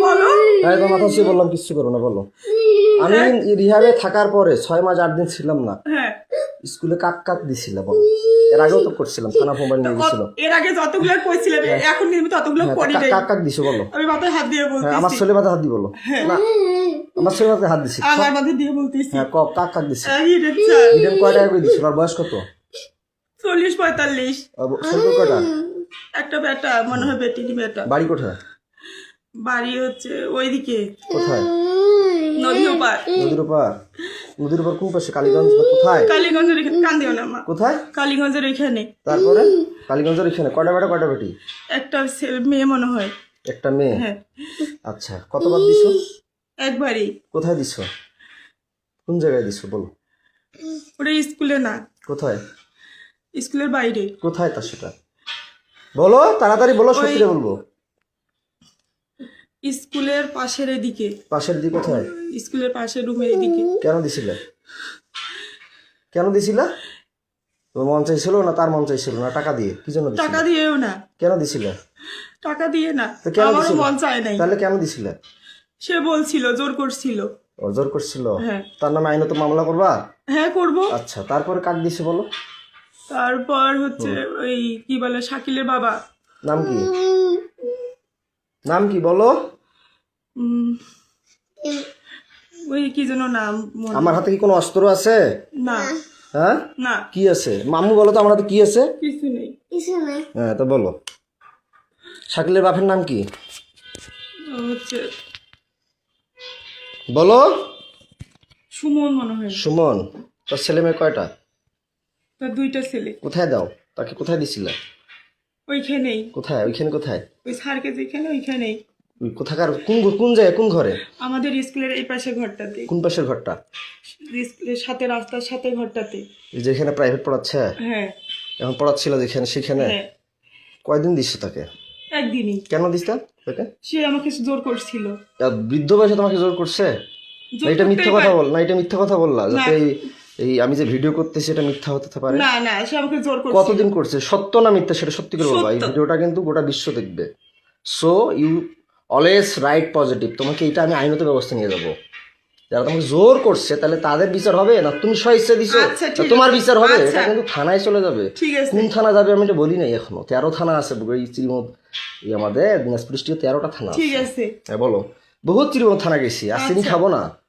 বলো। তাই তো মাথা ছুঁয়ে বললাম কিচ্ছু করো না বলো। আমি রিহাবে থাকার পরে ছয় মাস আট দিন ছিলাম না হ্যাঁ। স্কুলে কাক কাক দিছিল বলো। এর আগেও তো করছিলাম থানা মোবাইল নিয়ে গেছিল। এর আগে যতগুলো কইছিলাম এখন কিন্তু ততগুলো হ্যাঁ, করি নাই। কাক কাক দিছো বলো। আমি মাথায় হাত দিয়ে হ্যাঁ আমার ছেলে মাথায় হাত দি বলো। না আমার ছেলে মাথায় হাত দিছি। আমার মাথায় দিয়ে বলতেছি। হ্যাঁ ক- কাক কাক দিছি। ইডেন কয় টাকা করে দিছিল আর বয়স কত? চল্লিশ পঁয়তাল্লিশ। কয়টা? একটা বেটা মনে হয় বেটিনি বেটা। বাড়ি কোথায়? বাড়ি হচ্ছে ওইদিকে। কোথায়? নদী ওপার। নদীর উপর নদীর উপর কোন পাশে? কালীগঞ্জ না কোথায়? কালীগঞ্জের এখানে কান্দিও না মা। কোথায়? কালীগঞ্জের এখানে তারপরে? কালীগঞ্জের এখানে কয়টা বেটা কয়টা বেটি? একটা ছে- মেয়ে মনে হয়। একটা মেয়ে? হ্যাঁ। আচ্ছা কতবার দিছো? একবারই। কোথায় দিছো? কোন জায়গায় দিছো বলো। ওটা স্কুলে না। কোথায়? স্কুলের বাইরে। কোথায় তা সেটা? বলো তাড়াতাড়ি বলো সত্যি বলব। স্কুলের পাশের এদিকে। পাশের দিকে কোথায়? স্কুলের পাশের রুমের এদিকে। কেন দিছিলে? কেন দিছিলে? তোর মন চাইছিল না তার মন চাইছিল না? টাকা দিয়ে? কি জন্য টাকা দিয়েও না। কেন দিছিলে? টাকা দিয়ে না। কেন আমারও মন চায় নাই। তাহলে কেন দিছিলে? সে বলছিল জোর করছিল। ও, জোর করছিল? হ্যাঁ। তার নামে আইনত মামলা করবা? হ্যাঁ করব। আচ্ছা তারপরে কাক দিছে বলো? তারপর হচ্ছে ওই কি বলে শাকিলের বাবা। নাম কি? নাম কি বলো? ওই কি যেন নাম আমার হাতে কি কোনো অস্ত্র আছে? না। হ্যাঁ? না। কি আছে? মামু বলো তো আমার হাতে কি আছে? কিছু নেই। হ্যাঁ তো বলো। শাকিলের বাপের নাম কি? হচ্ছে বলো। সুমন মনে হয়। সুমন তোর ছেলে মেয়ে কয়টা? তার দুইটা ছেলে। কোথায় দাও? তাকে কোথায় দিছিলে? ওইখানেই। কোথায়? ওইখানে কোথায়? ওই স্যারকে যেখানে ওইখানেই। ওই কোথাকার কোন ঘর- কোন জায়গায় কোন ঘরে? আমাদের স্কুলের এই পাশে ঘরটাতে। কোন পাশের ঘরটা? স্কুলের সাথে রাস্তার সাথে ঘরটাতে। যেখানে প্রাইভেট পড়াচ্ছে? হ্যাঁ। এখন পড়াচ্ছিল যেখানে সেখানে? হ্যাঁ। কয়দিন দিচ্ছে তাকে? একদিনই। কেন দিস তাকে? সে আমাকে জোর করছিল। বৃদ্ধ বয়সে তোমাকে জোর করছে? না এটা মিথ্যা কথা। বল না এটা মিথ্যা কথা বললা যাতে এই এই আমি যে ভিডিও করতেছি এটা মিথ্যা হতে পারে? না না সে আমাকে জোর করছিল কতদিন করছে? সত্য না মিথ্যা সেটা সত্যি করে বলবা এই ভিডিওটা কিন্তু গোটা বিশ্ব দেখবে। So you always right positive তোমাকে এটা আমি আইনত ব্যবস্থা নিয়ে যাব। যারা তোমাকে জোর করছে তাহলে তাদের বিচার হবে না তুমি স্বইচ্ছা দিছো আচ্ছা, তোমার বিচার হবে আচ্ছা। এটা কিন্তু থানায় চলে যাবে। কোন থানা যাবে আমি এটা বলি নাই এখনও। তেরো থানা আছে এই চিরিমত আমাদের দিনাজপুর ডিস্ট্রিক্টে তেরোটা থানা আছে ঠিক আছে। হ্যাঁ বলো। বহুত শ্রীমদ থানা গেছি। আর চিনি আচ্ছা। খাব না।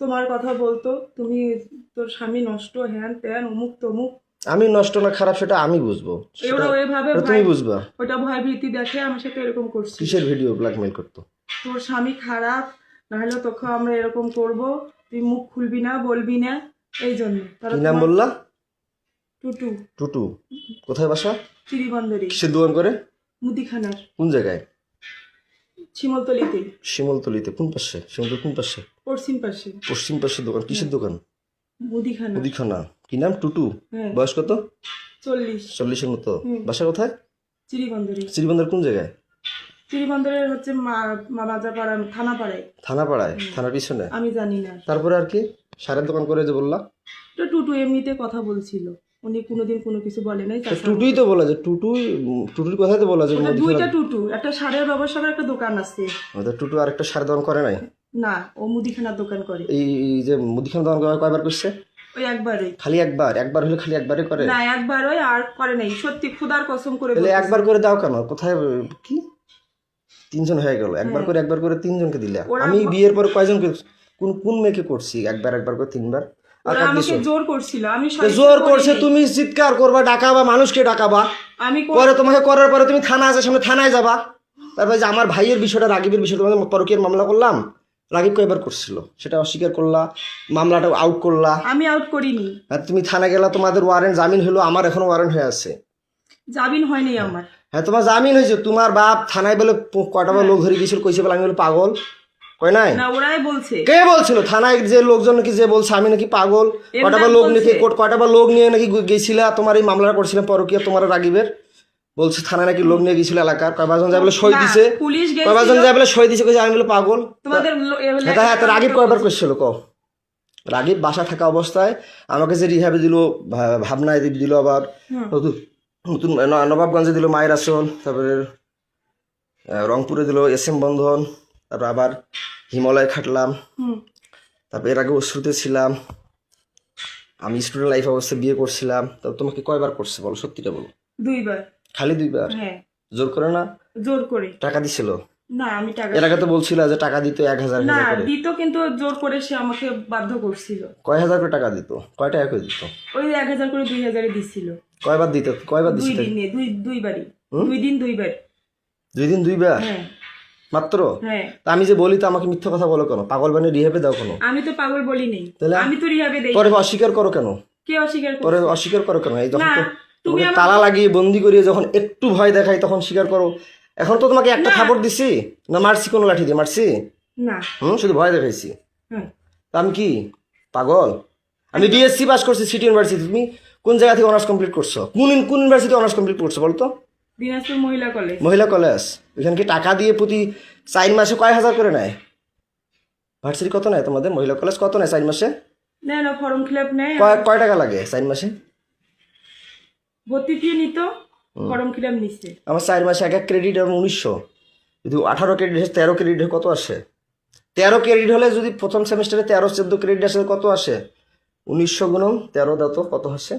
তোমার কথা বলতো তুমি তোর স্বামী নষ্ট হ্যান ত্যান অমুক তমুক। আমি নষ্ট না খারাপ সেটা আমি বুঝব। ওরা ওইভাবে তুমি বুঝবা। ওটা ভয় ভীতি দেখে আমার সাথে এরকম করছে কিসের ভিডিও ব্ল্যাকমেল করতো? তোর স্বামী খারাপ নাহলে তোকে আমরা এরকম করব। তুই মুখ খুলবি না বলবি না এই জন্য। কি নাম বললা? টুটু। টুটু। কোথায় বাসা? চিরিবন্দরি কিসের দোকান করে? মুদিখানার। কোন জায়গায়? শিমলতলিতে শিমলতলিতে কোন পাশে? শিমলতলি কোন পাশে? পশ্চিম পাশে। পশ্চিম পাশে দোকান কিসের দোকান? মুদিখানা। মুদিখানা। কি নাম? টুটু? হ্যাঁ। বয়স কত? চল্লিশ। চল্লিশের মতো। বাসা কোথায়? চিরিবন্দরি। শ্রীবন্দর কোন জায়গায়? চিরিবন্দরের হচ্ছে মা- মা বাজাপাড়া থানা পাড়ায় থানা পাড়ায় থানার পিছনে? আমি জানি না। তারপরে আর কি? সারের দোকান করে যে বললা তো টুটু এমনিতে কথা বলছিল। উনি কোনোদিন কোনো কিছু বলে নাই টুটুই তো বলা যে টুটুই টুটুর কথাই তো বলা যে ওটা দুইটা টুটু। একটা সারের ব্যবসার একটা দোকান আছে। টুটু আর একটা সারের দোকান করে নাই। না ও মুদিখানার দোকান করে। এই যে মুদিখানা দোকান কয়- কয়বার করছে? ওই একবারই খালি একবার? একবার হলে খালি একবারই করে? না একবার ওই আর করে নাই। সত্যি খুদার কসম করে তাহলে একবার করে দাও কেন? কোথায় কি? তিনজন হয়ে গেল। একবার করে একবার করে তিনজনকে দিলে। আমি বিয়ের পরে কয়জনকে কোন কোন মেয়েকে করছি? একবার একবার করে তিনবার? আমাকে জোর করছিল। আমি জোর করছে তুমি চিৎকার করবা ডাকাবা মানুষকে ডাকাবা। আমি পরে তোমাকে করার পরে তুমি থানা আছে সামনে থানায় যাবা। তারপরে যে আমার ভাইয়ের বিষয়টা রাগিবের বিষয়টা তোমাদের পরকীয়ার মামলা করলাম। রাগিব কয়বার করছিল। সেটা অস্বীকার করলা মামলাটা আউট করলা। আমি আউট করিনি। আর তুমি থানা গেলা তোমাদের ওয়ারেন্ট জামিন হলো আমার এখনও ওয়ারেন্ট হয়ে আছে। জামিন হয়নি আমার। হ্যাঁ তোমার জামিন হয়েছে। তোমার বাপ থানায় বলে কয়টা বার লোক ধরে গেছিল কইছে বলে আমি বলে পাগল। কয় নাই? না ওরাই বলছে। কে বলছিল? থানায় যে লোকজন নাকি যে বলছে আমি নাকি পাগল। কয়টা বার লোক কয়টা বার লোক নিয়ে নাকি গেছিলা? তোমার এই মামলা করছিলাম পরকীয়া তোমার রাগিবের। বলছে থানায় নাকি লোক নিয়ে গেছিল এলাকার কয়বার যায় বলে সই দিছে। পুলিশ গেছিল। যায় বলে সই দিছে কইছে আমি বলে পাগল। তোমাদের হ্যাঁ তা হ্যাঁ রাগিব কয়বার করছিল ক রাগিব বাসা থাকা অবস্থায় আমাকে যে রিহাবে দিল ভাবনায় দিল আবার নতুন নতুন নবাবগঞ্জে দিল মায়ের আসল তারপরে রংপুরে দিল এস এম বন্ধন তারপর আবার হিমালয় খাটলাম। তারপর এর আগে অশ্রুতে ছিলাম। আমি স্টুডেন্ট লাইফ অবস্থায় বিয়ে করছিলাম। তা তোমাকে কয়বার করছে বলো সত্যিটা বলো। দুইবার। খালি দুইবার? হ্যাঁ। জোর করে না? জোর করে। টাকা দিছিল? না আমি টাকা এর আগে তো বলছিল যে টাকা দিত এক হাজার না দিত কিন্তু জোর করে সে আমাকে বাধ্য করছিল। কয় হাজার করে টাকা দিত? কয় টাকা করে দিত? ওই এক হাজার করে দুই হাজারে দিছিল। কয়বার দিত? কয়বার দুই দিনে দুই দুইবারই। দুই দিন দুইবার। দুই দিন দুইবার? হ্যাঁ। মাত্র? হ্যাঁ। আমি যে বলি তো আমাকে মিথ্যা কথা বলো কেন? পাগল বানিয়ে রিহেবে দাও কেন? আমি তো পাগল বলি নেই? আমি তো রিহাবে দেই। পরে অস্বীকার করো কেন? কে অস্বীকার পরে অস্বীকার করো কেন? এই যখন তুমি তালা লাগিয়ে বন্দি করিয়ে যখন একটু ভয় দেখাই তখন স্বীকার করো। এখন তো তোমাকে একটা থাপড় দিছি? না মারছি কোনো লাঠি দিয়ে মারছি? না। হুম শুধু ভয় দেখাইছি। আমি কি? পাগল? আমি বিএসসি পাস করছি সিটি ইউনিভার্সিটি তুমি কোন জায়গা থেকে অনার্স কমপ্লিট করছ? কোন কোন ইউনিভার্সিটি অনার্স কমপ্লিট করছ বলতো দিনাজপুর মহিলা কলেজ মহিলা কলেজ এখানে কি টাকা দিয়ে প্রতি চার মাসে কয় হাজার করে নেয়? ভার্সিটি কত নেয় তোমাদের? মহিলা কলেজ কত নেয় চার মাসে? না না ফর্ম ফিল আপ নেই কয় কয় টাকা লাগে চার মাসে? ভর্তি ফি নিত ফর্ম ফিল আপ নিচ্ছে আমার চার মাসে এক এক ক্রেডিট এবং উনিশশো। যদি আঠারো ক্রেডিট আসে তেরো ক্রেডিট কত আসে? তেরো ক্রেডিট হলে যদি প্রথম সেমিস্টারে তেরো চোদ্দ ক্রেডিট আসে কত আসে? উনিশশো গুণন তেরো দাও তো কত আসে?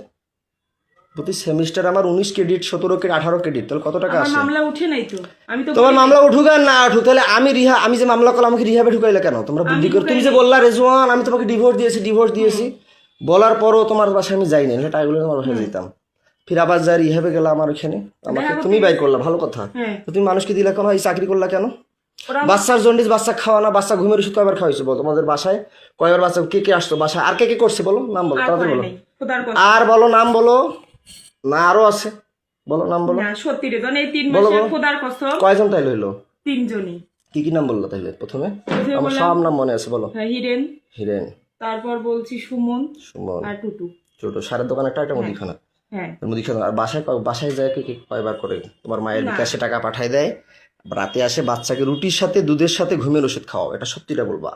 প্রতি সেমিস্টার আমার উনিশ ক্রেডিট সতেরো ক্রেডিট আঠারো ক্রেডিট তাহলে কত টাকা আসে? মামলা উঠে নাই তো। আমি তো তোমার মামলা উঠুক আর না উঠুক তাহলে আমি রিহা আমি যে মামলা করলাম আমাকে রিহাবে ঢুকাইলে কেন? তোমরা বুদ্ধি করে তুমি যে বললা রেজওয়ান আমি তোমাকে ডিভোর্স দিয়েছি ডিভোর্স দিয়েছি। বলার পরও তোমার বাসায় আমি যাই না নাহলে তোমার বাসায় যেতাম ফির আবার যাই রিহাবে গেলাম আমার এখানে আমাকে তুমি বাই করলা ভালো কথা। হ্যাঁ। তো তুমি মানুষকে দিলে কেন? এই চাকরি করলা কেন? বাচ্চার জন্ডিস বাচ্চা খাওয়া না বাচ্চা ঘুমের ওষুধ কয়বার খাওয়াইছো বলো? তোমাদের বাসায় কয়বার বাচ্চা কে কে আসতো বাসায়? আর কে কে করছে বলো? নাম বলো তাড়াতাড়ি বলো। আর বলো নাম বলো। না আরও আছে। বলো নাম বলো। সত্যি রে এই তিন বলো, মাসে বলো। খোদার কসম। কয়জন তাইলে হইল? তিনজনই। কি কি নাম বলল তাইলে প্রথমে? আমার সব নাম মনে আছে বলো। হ্যাঁ, হিরেন। হিরেন। তারপর বলছি সুমন সুমন। আর টুটু। ছোট সারের দোকান একটা একটা মুদিখানা। হ্যাঁ মুদিখানা আর বাসায় বাসায় যায় কে কয়বার করে? তোমার মায়ের। বিকাশে টাকা পাঠায় দেয় রাতে আসে বাচ্চাকে রুটির সাথে দুধের সাথে ঘুমের ওষুধ খাওয়াও। এটা সত্যিটা বলবা।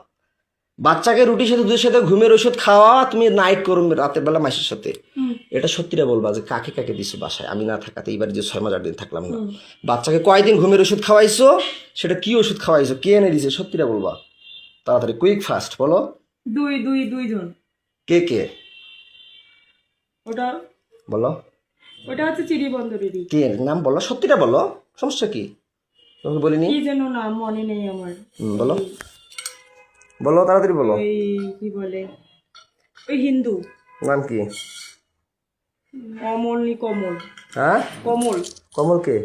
বাচ্চাকে রুটির সাথে দুধের সাথে ঘুমের ওষুধ খাওয়া তুমি নাইট করো রাতের বেলা মাসের সাথে। এটা সত্যিটা বলবা যে কাকে কাকে দিছো বাসায়? আমি না থাকাতে এইবার যে ছয় মাস আট দিন থাকলাম না। বাচ্চাকে কয়দিন ঘুমের ওষুধ খাওয়াইছো? সেটা কি ওষুধ খাওয়াইছো? কে এনে দিছে? সত্যিটা বলবা। তাড়াতাড়ি কুইক ফাস্ট বলো। দুই দুই দুইজন। কে কে? ওটা বলো। ওটা হচ্ছে চিড়ি বন্দরেরই কে নাম বলো? সত্যিটা বলো। সমস্যা কি? তোমাকে বলিনি? কি যেন নাম মনে নেই আমার। হুম, বলো। বলো তাড়াতাড়ি বলো। কি বলে? ওই হিন্দু। নাম কি? অমল নি কমল। হ্যাঁ? কমল। কমল কে?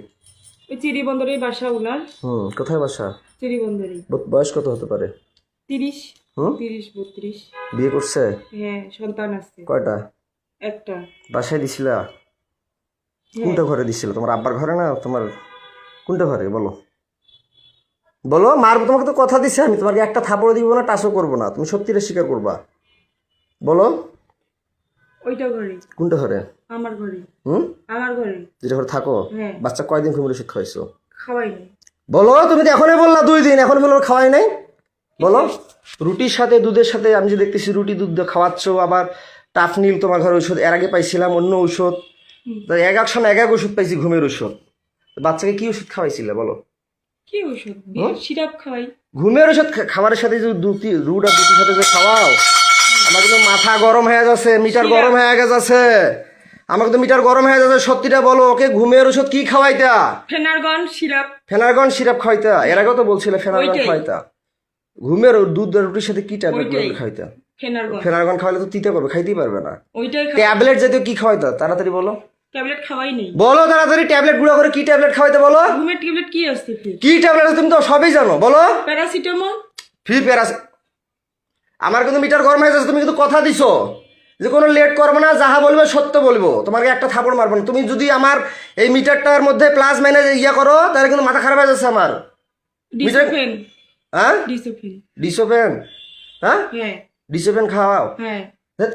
ওই চিড়ি বন্দরের বাসা উনার। হুম কোথায় বাসা? চিড়ি বন্দরে বয়স কত হতে পারে? তিরিশ। হুম? তিরিশ বত্রিশ। বিয়ে করছে? হ্যাঁ সন্তান আছে। কয়টা? একটা। বাসায় দিছিলা? কোনটা ঘরে দিছিল? তোমার আব্বার ঘরে না তোমার কোনটা ঘরে? বলো। বলো মার তোমাকে তো কথা দিছে আমি তোমাকে একটা থাপড় দিব না টাচও করব না। তুমি সত্যিটা স্বীকার করবা। বলো। ওইটা ঘরে। কোনটা ঘরে? আমার ঘরে। হুম? আমার ঘরে। যেটা ঘরে থাকো? হ্যাঁ। বাচ্চা কয়দিন ওষুধ খাওয়াইছো খাওয়াই বলো তুমি তো এখনই বললা দুই দিন এখন বলো খাওয়াই নাই। বলো। রুটির সাথে দুধের সাথে আমি যে দেখতেছি রুটি দুধ খাওয়াচ্ছ আবার টাফনিল তোমার ঘরে ওষুধ এর আগে পাইছিলাম অন্য ঔষধ। এক এক সময় এক এক ওষুধ পাইছি ঘুমের ওষুধ বাচ্চাকে কি ওষুধ খাওয়াইছিলে বলো? কি ওষুধ সিরাপ খাওয়াই। ঘুমের ওষুধ খাবারের সাথে যে দুটি রুট আর দুটির সাথে যে খাওয়াও আমার কিন্তু মাথা গরম হয়ে যাচ্ছে মিটার গরম হয়ে গেছে। আমাকে তো মিটার গরম হয়ে যাচ্ছে সত্যিটা বলো ওকে ঘুমের ওষুধ কি খাওয়াইতা? Phenergan syrup. ফেনারগন সিরাপ খাওয়াইতা? এর আগেও তো বলছিলে ফেনারগন। খাওয়াইতা। ঘুমের দুধ আর রুটির সাথে কি ট্যাবলেট। খাওয়াইতা? ফেনারগন। ফেনারগন খাওয়ালে তো তিতে করবে খাইতেই পারবে না। ওইটাই ট্যাবলেট জাতীয় কি খাওয়াইতা? তাড়াতাড়ি বলো। ট্যাবলেট খাওয়াই নেই। বলো তাড়াতাড়ি ট্যাবলেট গুঁড়ো করে কি ট্যাবলেট খাওয়াইতে বলো? ঘুমের ট্যাবলেট কি আসছে কি ট্যাবলেট তুমি তো সবই জানো বলো। প্যারাসিটামল? ফ্রি প্যারাস আমার কিন্তু মিটার গরম হয়ে যাচ্ছে তুমি কিন্তু কথা দিছো। যে কোনো লেট করব না যাহা বলবে সত্য বলব। তোমাকে একটা থাপড় মারবো না। তুমি যদি আমার এই মিটারটার মধ্যে প্লাস মাইনাস ইয়া করো তাহলে কিন্তু মাথা খারাপ হয়ে যাচ্ছে আমার। ডিসোফেন হ্যাঁ? ডিসোফেন হ্যাঁ? হ্যাঁ। ডিসোপেন খাওয়াও। হ্যাঁ।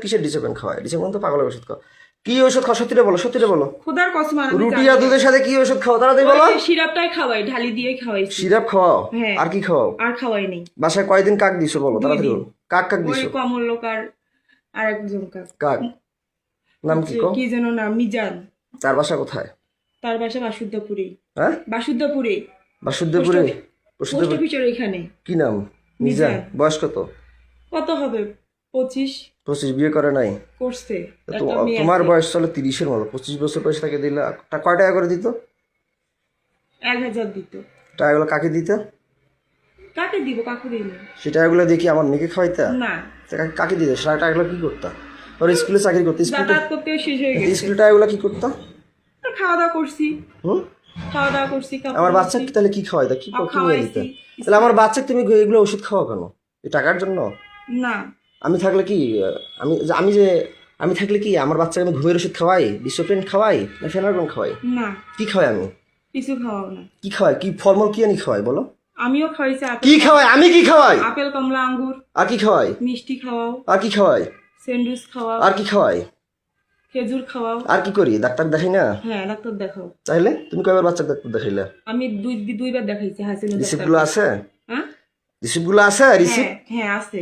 কিসের ডিসোপেন খাওয়ায়? ডিসোপেন তো পাগলের ওষুধ খাও কি ওষুধ খাও? সত্যিটা বলো সত্যিটা বলো। খোদার কসম রুটি আর দুধের সাথে কি ওষুধ খাও? তাড়াতাড়ি বলো। সিরাপটাই খাওয়াই ঢালি দিয়ে খাওয়াইছি। সিরাপ খাওয়াও? হ্যাঁ। আর কি খাওয়াও? আর খাওয়াই নেই। বাসায় কয়দিন কাক দিছো বলো? তাড়াতাড়ি। বলো। কাক কাক ওই দিছো? কমল লোক আর আর একজন কাক। কাক। নাম কি কো? কি যেন নাম মিজান। তার বাসা কোথায়? তার বাসা বাসুদ্দাপুরে হ্যাঁ? পোস্ট বাসুদেবপুর অফিসের এখানে কি নাম? মিজান। মিজান। বয়স কত? কত হবে? পঁচিশ? পঁচিশ বিয়ে করে নাই। করছে। তো তোমার বয়স চলে তিরিশের মতো। পঁচিশ বছর বয়স তাকে দিলে। কয় টাকা করে দিত? এক হাজার দিত। টাকাগুলো কাকে দিত? কাকে দিব? কাকু দিল। সে টাকাগুলো দেখি আমার মেয়েকে খাওয়াইতা? না। কাকে- দিত? সে টাকাগুলো কি করতা? ওর স্কুলে চাকরি করতে। স্কুলে করতেও শেষ হয়ে গেছে। স্কুলে টাকাগুলো কি করতা? খাওয়া দাওয়া করছি। হুম? খাওয়া দাওয়া করছি আমার। বাচ্চাকে তাহলে কি খাওয়াইতা কি আর কি নিয়ে দিতে? তাহলে আমার বাচ্চাকে তুমি এগুলো ওষুধ খাওয়া কেন? এই টাকার জন্য? না। আমি থাকলে কি আমি আমি যে আমি থাকলে কি আমার বাচ্চাকে আমি ঘুমের ওষুধ খাওয়াই ডিসোপ্রিন খাওয়াই না ফেনারগন খাওয়াই? না। কি খাওয়াই আমি? কিছু খাওয়াও না। কি খাওয়াই? কি ফলমূল কি আনি খাওয়াই বলো? আমিও খাওয়াইছি কি খাওয়াই? আমি কি খাওয়াই? আপেল কমলা আঙ্গুর। আর কি খাওয়াই? মিষ্টি খাওয়াও। আর কি খাওয়াই? স্যান্ডউইচ খাওয়াও। আর কি খাওয়াই? খেজুর খাওয়াও। আর কি করি? ডাক্তার দেখাই না? হ্যাঁ ডাক্তার দেখাও। চাইলে তুমি কয়বার বাচ্চাকে ডাক্তার দেখাইলে? আমি দুই দুইবার দেখাইছি হাসিনা রিসিপ্টগুলো আছে? হ্যাঁ? রিসিপ্টগুলো আছে? রিসিপ্ট হ্যাঁ হ্যাঁ আছে।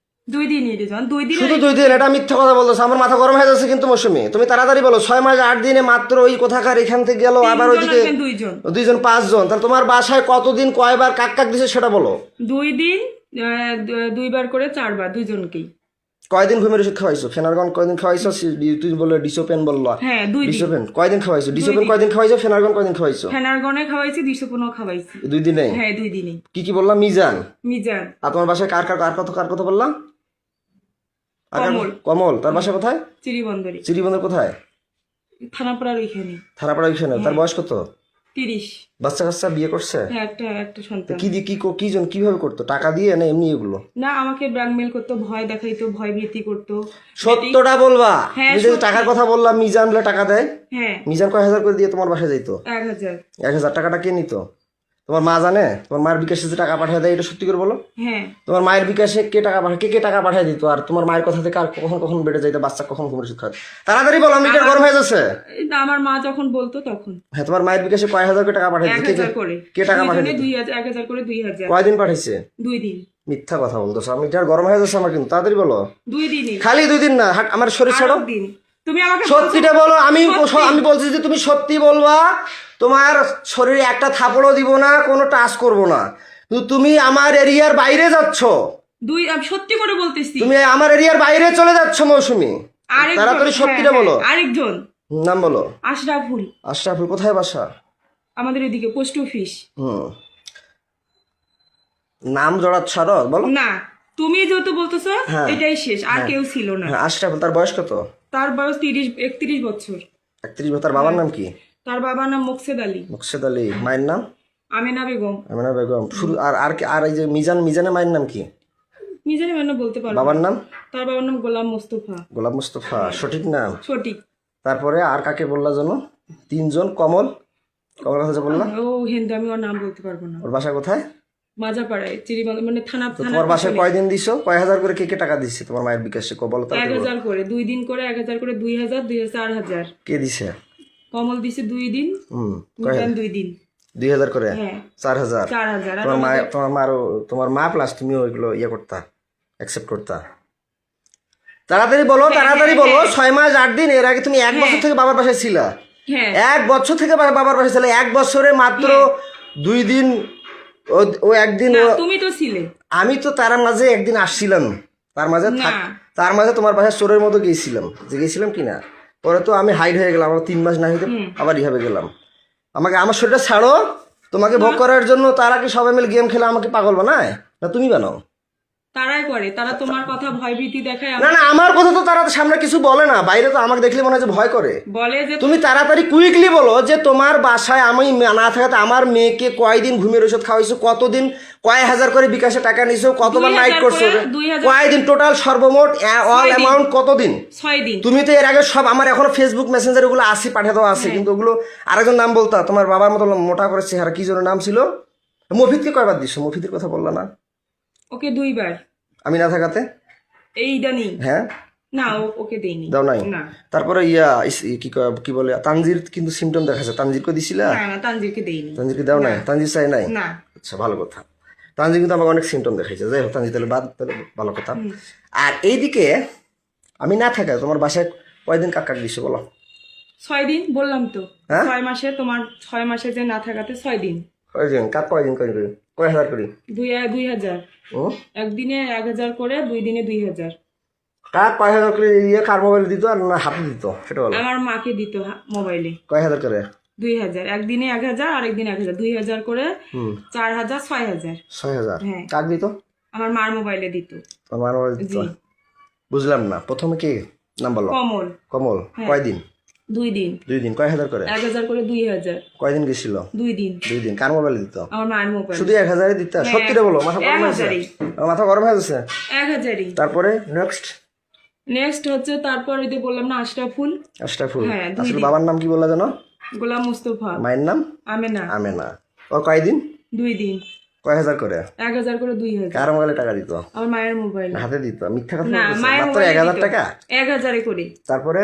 দুই দিনই দুই দিন শুধু দুই দিন এটা মিথ্যা কথা বলতেছে আমার মাথা গরম হয়ে যাচ্ছে কিন্তু মৌসুমি। তুমি তাড়াতাড়ি বলো ছয় মাস আট দিনে মাত্র ওই কোথাকার এখান থেকে গেল আবার ওইদিকে দুইজন। দুইজন পাঁচজন। তাহলে তোমার বাসায় কতদিন কয়বার কাক কাক দিছে সেটা বলো। দুই দিন দুইবার করে চারবার দুইজনকেই। কয়দিন ঘুমের ওষুধ খাওয়াইছো? ফেনারগন কয়দিন খাওয়াইছো? সি- তুই বলল ডিসোপেন বলল। হ্যাঁ দুই ডিসোপেন কয়দিন খাওয়াইছো? ডিসোপেন কয়দিন খাওয়াইছো? ফেনারগন কয়দিন খাওয়াইছো? ফেনারগনে খাওয়াইছি দুই দিনে হ্যাঁ দুই কি কি বললাম? মিজান। মিজান। আর তোমার বাসায় কার কার কার কত কার কথা বললাম? কমল। কমল তার বাসা কোথায়? চিরিবন্দরে চিরিবন্দর কোথায়? থানাপাড়ার ওইখানে। থানাপাড়া ওইখানে। তার বয়স কত? তিরিশ। বাচ্চা কাচ্চা বিয়ে করছে? হ্যাঁ একটা একটা সন্তান। কি দিয়ে কি কি জন কীভাবে করতো? টাকা দিয়ে না এমনি এগুলো? না আমাকে ব্ল্যাকমেল করতো ভয় দেখাইতো ভয় ভীতি করতো। সত্যটা বলবা? হ্যাঁ, আমি যে সত্যি। টাকার কথা বললাম মিজান বলে টাকা দেয়? হ্যাঁ। মিজান কয় হাজার করে দিয়ে তোমার বাসায় যাইতো? এক হাজার। এক হাজার। টাকাটা কে নিত? তোমার মা জানে? তোমার মায়ের বিকাশে যে টাকা পাঠিয়ে দেয় এটা সত্যি করে বলো? হ্যাঁ। তোমার মায়ের বিকাশে কে টাকা পাঠায়? কে কে টাকা পাঠিয়ে দিত? আর তোমার মায়ের কথা থেকে আর কখন কখন বেড়ে যাইতো বাচ্চা কখন ঘুমের ওষুধ খাওয়াতে তাড়াতাড়ি বলো আমি গরম হয়ে যাচ্ছে? এই তো আমার মা যখন বলতো তখন। হ্যাঁ তোমার মায়ের বিকাশে কয় হাজার করে টাকা পাঠিয়ে দিত? কে টাকা পাঠিয়ে দিত? দুই হাজার এক হাজার করে দুই হাজার। কয়দিন পাঠাইছে? দুই দিন। মিথ্যা কথা বলতো আমি এটা গরম হয়ে যাচ্ছে আমার কিন্তু? তাড়াতাড়ি বলো। দুই দিনই। খালি দুই দিন না আমার শরীর ছাড়ো। দিন। তুমি আমাকে সত্যিটা বলো আমি। আমি বলছি যে তুমি সত্যি বলবা তোমার শরীরে একটা থাপড়ও দিব না কোনো টাচ করব না। তুমি আমার এরিয়ার বাইরে যাচ্ছ। দুই সত্যি করে বলতেছি। তুমি আমার এরিয়ার বাইরে চলে যাচ্ছ মৌসুমি। তাড়াতাড়ি সত্যিটা হ্যাঁ, বলো। হ্যাঁ, আরেকজন। নাম বলো। আশরাফুল। আশরাফুল কোথায় বাসা? আমাদের ওইদিকে পোস্ট অফিস। হুম। নাম জড়াত ছাড়ো বলো। না তুমি যেহেতু বলতেছো হ্যাঁ। এটাই শেষ আর কেউ ছিল না। আশরাফুল তার বয়স কত? তার বয়স তিরিশ একত্রিশ বছর। একত্রিশ বছর তার বাবার নাম কি? তার বাবার নাম মোকসেদ আলী। মুকসেদ আলী মায়ের নাম? আমেনা বেগম। আমিনা বেগম। শুরু আর আর কি- আর এই যে মিজান মিজানের মায়ের নাম কি? মিজানের মায়ের নাম বলতে পারব। বাবার নাম? তার বাবার নাম গোলাম মোস্তফা। গোলাম মুস্তফা সঠিক নাম সঠিক। তারপরে আর কাকে বললা জানো তিনজন কমল? কমল কথা যে বললা? ও হিন্দু আমি ওর নাম বলতে পারব না। ওর বাসা কোথায়? মাজাপাড়ায় মানে থানা তোমার বাসায় কয়দিন দিছো? কয় হাজার করে কে কে টাকা দিচ্ছে তোমার মায়ের বিকাশে? কো বলো এক। হাজার করে দুই দিন করে এক হাজার করে দুই হাজার দুই হাজার চার হাজার। কে দিছে? কমল দিছে দুই দিন হুম দুই দিন। দুই হাজার করে? হ্যাঁ। চার হাজার? চার হাজার তোমার মা তোমার মারও তোমার মা প্লাস তুমিও ওইগুলো ইয়ে করতা অ্যাকসেপ্ট করতা। তাড়াতাড়ি বলো হ্যাঁ, তাড়াতাড়ি হ্যাঁ, বলো। ছয় মাস আট দিন এর আগে তুমি এক বছর থেকে বাবার পাশে ছিলা। এক বছর থেকে বাবার পাশে ছিলে এক বছরে মাত্র দুই দিন ও- ও একদিন তুমি তো ছিলে। আমি তো তার মাঝে একদিন আসছিলাম। তার মাঝে থাক তার মাঝে তোমার পাশে চোরের মতো গিয়েছিলাম যে গেছিলাম কিনা? পরে তো আমি হাইড হয়ে গেলাম আমার তিন মাস না হইতে আবার ইভাবে গেলাম। আমাকে আমার শরীরটা ছাড়ো। তোমাকে ভোগ করার জন্য তারা কি সবাই মিলে গেম খেলে আমাকে পাগল বানায়? না তুমি বানাও। তারাই করে তারা তোমার কথা ভয়ভীতি দেখায় না না আমার কথা তো তারা সামনে কিছু বলে না বাইরে তো আমাকে দেখলে মনে হয় যে ভয় করে। বলে যে তুমি তাড়াতাড়ি কুইকলি বলো যে তোমার বাসায় আমি না থাকাতে আমার মেয়েকে কয়দিন ঘুমের ওষুধ খাওয়াইছো কতদিন কয় হাজার করে বিকাশে টাকা নিছো কতবার নাইট করছ করে, কয়দিন টোটাল সর্বমোট অল অ্যামাউন্ট কতদিন? ছয় দিন। তুমি তো এর আগে সব আমার এখনও ফেসবুক মেসেঞ্জার ওগুলো আসি পাঠিয়ে দেওয়া হ্যাঁ। আছে কিন্তু ওগুলো আরেকজন নাম বলতা তোমার বাবার মতো মোটা করে চেহারা কি জন্য নাম ছিল? মফিদকে কয়বার দিছো? মফিদের কথা বললা না? ওকে দুইবার। আমি না থাকাতে? এইটা নেই হ্যাঁ? না ওকে দেইনি দাও নাই? না। তারপরে ইয়া কি কি বলে তানজির কিন্তু সিমটম দেখাচ্ছে তানজিরকে দিছিলা? না না তানজিরকে দেইনি তানজিরকে দাও নাই? তানজির চাই নাই? না। আচ্ছা ভালো কথা। তানজির কিন্তু আমাকে অনেক সিমটম দেখাইছে। যাই হোক তানজির তাহলে বাদ তাহলে ভালো কথা। আর এইদিকে আমি না থাকা তোমার বাসায় কয়দিন কাক কাক দিছো বলো? ছয় দিন বললাম তো। হ্যাঁ? ছয় মাসে তোমার ছয় মাসে যে না থাকাতে ছয় দিন। কয়দিন? কাক কয়দিন কয়দিন? কয় হাজার করি? দুই দুই হাজার। একদিনে এক হাজার করে দুই দিনে দুই হাজার। কয় হাজার করে ইয়ে কার মোবাইল দিত আর না হাতে দিত? সেটা বলো। আমার মাকে দিত মোবাইলে কয় হাজার করে? দুই হাজার। একদিনে এক হাজার আর একদিন এক হাজার। দুই হাজার করে চার হাজার ছয় হাজার। ছয় হাজার। হ্যাঁ। দিত? আমার মার মোবাইলে দিত। তোমার মোবাইল দিত। বুঝলাম না। প্রথমে কি? নাম বলো। কমল। কমল। হ্যাঁ। কয়দিন? দুই দিন। দুই দিন। কয় হাজার করে? এক হাজার করে দুই হাজার। কয়দিন গেছিল? দুই দিন। দুই দিন। কার মোবাইল দিত? আমার মায়ের মোবাইল। শুধু এক দিতে? সত্যিটা বলো মাথা গরম হয়েছে? মাথা গরম হয়ে এক হাজারই। তারপরে নেক্সট নেক্সট হচ্ছে তারপর ওই যে বললাম না আশটা ফুল। আশরাফুল হ্যাঁ, আসলে বাবার নাম কি বললা জানো গোলাম মুস্তফা। মায়ের নাম? আমেনা। আমেনা। ও কয়দিন দুই দিন। কয় হাজার করে? এক হাজার করে দুই হাজার। কার মোবাইলে টাকা দিত? আমার মায়ের মোবাইল। হাতে দিত। মিথ্যা কথা না মাত্র এক হাজার টাকা? এক হাজারে করে। তারপরে?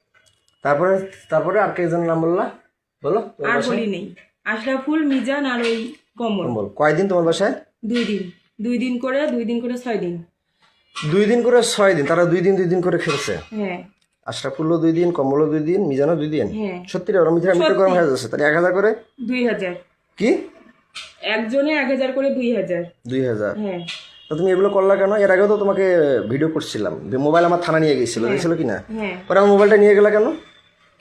তারপরে তারপরে আর কেজন নাম বললা? বলো আর বলি নেই আশরাফুল মিজান আর ওই কমল। বল কয়দিন তোমার বাসায়? দুই দিন। দুই দিন করে দুই দিন করে ছয় দিন। দুই দিন করে ছয় দিন তারা দুই দিন দুই দিন করে খেলছে? হ্যাঁ। আশরাফুল্লো দুই দিন কমলও দুই দিন মিজানও দুই দিন? হ্যাঁ। সত্যি ওরা মিথ্যা মিথ্যা গরম হয়ে যাচ্ছে তাহলে এক হাজার করে? দুই হাজার। কি? একজনে এক হাজার করে দুই হাজার। দুই হাজার? হ্যাঁ। তা তুমি এগুলো করলা কেন? এর আগেও তো তোমাকে ভিডিও করছিলাম মোবাইল আমার থানা নিয়ে গেছিল গেছিল কি না হ্যাঁ। পরে আমার মোবাইলটা নিয়ে গেলা কেন?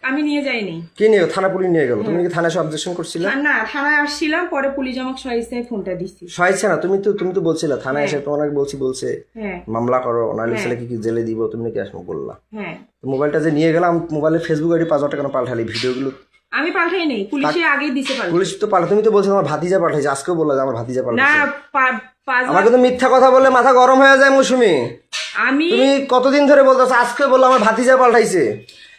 আমি নিয়ে যাইনি। কে নিয়ে? থানা পুলিশ নিয়ে গেল। তুমি কি থানায় অবজেকশন করছিলে? না থানায় আসছিলাম পরে পুলিশ আমাকে সহিস্তায় ফোনটা দিছি। সহায়ছে না তুমি তো তুমি তো বলছিলে থানায় এসে তোমার বলছি বলছে হ্যাঁ। মামলা করো নাহলে ছেলেকে কি জেলে দিব তুমি নাকি আসব বললা। হ্যাঁ। মোবাইলটা যে নিয়ে গেলাম মোবাইলে ফেসবুক আইডি পাসওয়ার্ডটা কেন পাল্টালি ভিডিওগুলো? আমি পাল্টাই নেই পুলিশে আগেই পুলিশ তো পাল্টা তুমি তো বলছো আমার ভাতিজা পাঠাইছে আজকেও বললা যে আমার ভাতিজা না পাঁচ আমাকে তো মিথ্যা কথা বললে মাথা গরম হয়ে যায় মৌসুমি। আমি তুমি কতদিন ধরে বলতেছো আজকে বলল আমার ভাতিজা পাল্টাইছে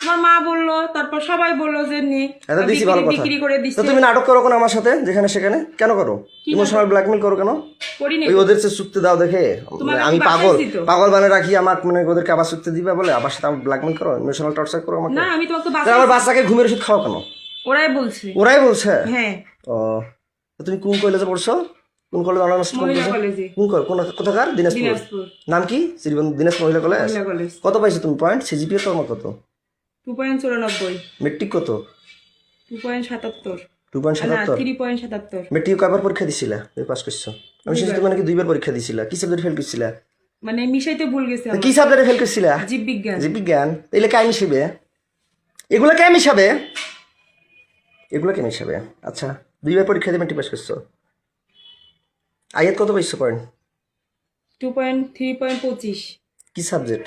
তোমার মা বলল তারপর সবাই বলল যে নে এত দিছি ভালো কথা। বিক্রি করে তো তুমি নাটক করো কেন আমার সাথে যেখানে সেখানে? কেন করো? ইমোশনাল ব্ল্যাকমেল করো কেন? ওই ওদের সে চুক্তি দাও দেখে। আমি পাগল। পাগল মানে রাখি আমার মানে ওদেরকে আবার চুক্তি দিবে বলে আবার সাথে আমার ব্ল্যাকমেল করো ইমোশনাল টর্চার করো আমাকে। না আমি তোমাকে বাঁচা আমার বাচ্চাকে ঘুমের ওষুধ খাওয়া কেন? ওরাই বলছে। ওরাই বলছে? হ্যাঁ। ও তুমি কোন কলেজে পড়ছো? কোন কলেজে অনার্স কলেজে কোন কোন কোথাকার? দিনাজপুর। নাম কি? শ্রীবন্ধু দিনাজপুর মহিলা কলেজ কত পাইছো তুমি? পয়েন্ট সিজিপিএ তো আমার কত? টু পয়েন্ট চুরানব্বই। মেট্রিক কত? টু পয়েন্ট সাতাত্তর। টু পয়েন্ট সাতাত্তর? থ্রি পয়েন্ট সাতাত্তর। মেট্রিক কয়বার পরীক্ষা দিছিলা? তুমি পাস করছ। আমি শুনছি তুমি নাকি দুইবার পরীক্ষা দিছিলা? কি সাবজেক্ট ফেল করছিলা? মানে মিশাইতে ভুল গেছে কি সাবজেক্টে ফেল করছিলা? জীববিজ্ঞান। জীববিজ্ঞান? তাইলে কাই মিশাবে এগুলো কে মিশাবে? এগুলো কে মিশাবে? আচ্ছা দুইবার পরীক্ষা দিয়ে মেট্রিক পাস করছ। আয়াত কত পাইছো point? Two point three point পঁচিশ। কি সাবজেক্ট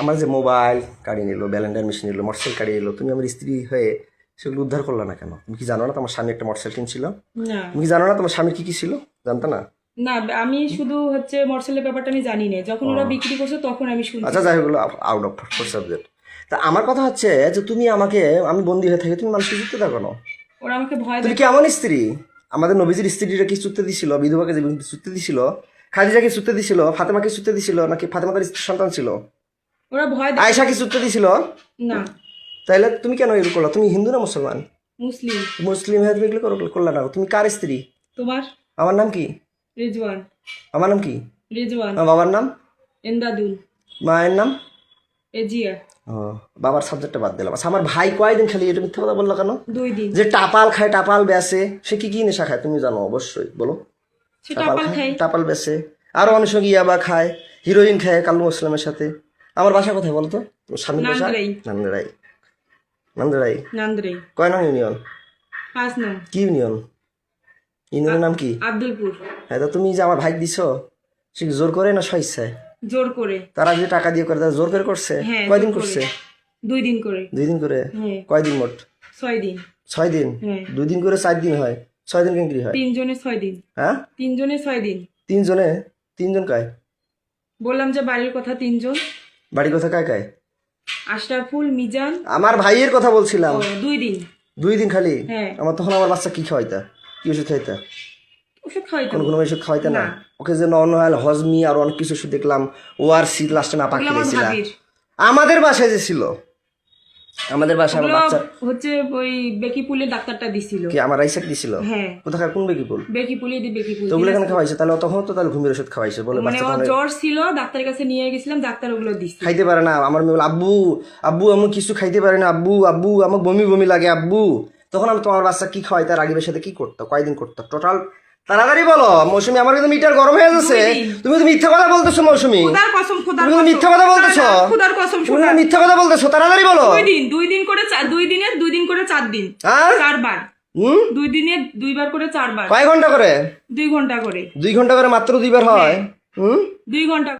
আমার যে মোবাইল কাড়ি নিল ব্যালেন্ডার মেশিন নিল মোটরসাইকেল কাড়ি নিল তুমি আমার স্ত্রী হয়ে সেগুলো উদ্ধার করলে না কেন? তুমি কি জানো না তোমার স্বামী একটা মোটরসাইকেল কিনছিল? তুমি কি জানো না তোমার স্বামীর কি কি ছিল? জানতো না? না আমি শুধু হচ্ছে মরসেলের ব্যাপারটা আমি জানি না। যখন ওরা বিক্রি করছে তখন আমি শুনছি। আচ্ছা যাই হোক আউট অফ সাবজেক্ট তা আমার কথা হচ্ছে যে তুমি আমাকে আমি বন্দি হয়ে থাকি তুমি মানুষকে যুক্তি দেখো না। ওরা আমাকে ভয় তুমি কেমন স্ত্রী? আমাদের নবীজির স্ত্রীরা কি চুক্তি দিছিল? বিধবাকে যে চুক্তি দিছিল? খাদিজাকে চুক্তি দিছিল? ফাতেমাকে চুক্তি দিছিল? নাকি ফাতেমাদের স্ত্রী সন্তান ছিল? ওরা ভয় কি চুক্তি দিছিল না। তাইলে তুমি কেন এগুলো করল? তুমি হিন্দু না মুসলমান? মুসলিম। মুসলিম হয়ে তুমি এগুলো করো- করলে না। তুমি কার স্ত্রী? তোমার? আমার নাম কি? রেজওয়ান। আমার নাম কি? রেজওয়ান। আমার বাবার নাম? এন্দাদুল। মায়ের নাম? এজিয়া। ও বাবার সাবজেক্টটা বাদ দিলাম। আচ্ছা আমার ভাই কয়দিন খালি এটা মিথ্যা কথা বলল কেন? দুই দিন। যে টাপাল খায় টাপাল বেসে সে কি কি নেশা খায়? তুমি জানো অবশ্যই বলো। সে টাপাল খাই টাপাল বেসে আরও অনেক সঙ্গে ইয়াবা খায় হিরোইন খায় কালু ইসলামের সাথে। আমার বাসা কোথায় বলতো স্বামীর বাসা? নান্দাই। নান্দারাই নান্দারাই কয় নং ইউনিয়ন? পাঁচ নং। কি ইউনিয়ন? ইউনিয়নের নাম কি? আব্দুলপুর। হ্যাঁ তো তুমি যে আমার ভাই দিছ সে জোর করে না স্বেচ্ছায় জোর করে। তারা যে টাকা দিয়ে করে তারা জোর করে করছে? হ্যাঁ কয়দিন করছে? দুই দিন করে। দুই দিন করে? হ্যাঁ। কয়দিন মোট? ছয় দিন। ছয় দিন? হ্যাঁ। দুই দিন করে চার দিন হয়। ছয় দিন কেঙ্কি হয়? তিনজনে ছয় দিন। হ্যাঁ? তিনজনে ছয় দিন। তিনজনে? তিনজন কায়? বললাম যে বাড়ির কথা তিনজন। বাড়ি কথা কায় কায়? আশরাফুল মিজান। আমার ভাইয়ের কথা বলছিলাম। দুই দিন। দুই দিন খালি? হ্যাঁ। আমার তখন আমার বাচ্চা কি খাওয়াইতা? কি ওষুধ খাইতা ওষুধ খাওয়াইতো। কোনো কোনো ওষুধ খাওয়াইতা না। ওকে যে নন হল হজমি আর অনেক কিছু ওষুধ দেখলাম ও আর সি লাস্টে না পাকিয়ে ভাবির। আমাদের বাসায় যে ছিল আমাদের বাসায় আমার বাচ্চা হচ্ছে ওই বেকিপুলের ডাক্তারটা দিছিল। কি আমার রাইসাক দিছিল? হ্যাঁ। কোথাকার কোন বেকি বল বেকিপুলে দি বেকিপুল। তো ওগুলো কেন খাওয়াইছে? তাহলে তখন তো তাহলে ঘুমের ওষুধ খাওয়াইছে বলে মানে জ্বর ছিল ডাক্তারের কাছে নিয়ে গেছিলাম ডাক্তার ওগুলো দিচ্ছে খাইতে পারে না আমার মেয়ে আব্বু আব্বু আমি কিছু খাইতে পারি না আব্বু আব্বু আমার বমি বমি লাগে আব্বু। তখন আমি তোমার বাচ্চা কি খাওয়াই তার রাগিবের সাথে কি করতো? কয়দিন করতো? টোটাল তাড়াতাড়ি বলো মৌসুমি আমার কিন্তু মিটার গরম হয়ে যাচ্ছে। তুমি তো মিথ্যা কথা বলতেছো মৌসুমি। খোদার কসম খুদার তুমি মিথ্যা কথা বলতেছো? খোদার কসম তুমি মিথ্যা কথা বলতেছো তাড়াতাড়ি বলো। দুই দিন দুই দিন করে চার দুই দিনে দুই দিন করে চার দিন। হ্যাঁ চারবার। হুম? দুই দিনে দুইবার করে চারবার। কয় ঘণ্টা করে? দুই ঘণ্টা করে। দুই ঘণ্টা করে মাত্র দুইবার হয়। হুম? দুই ঘণ্টা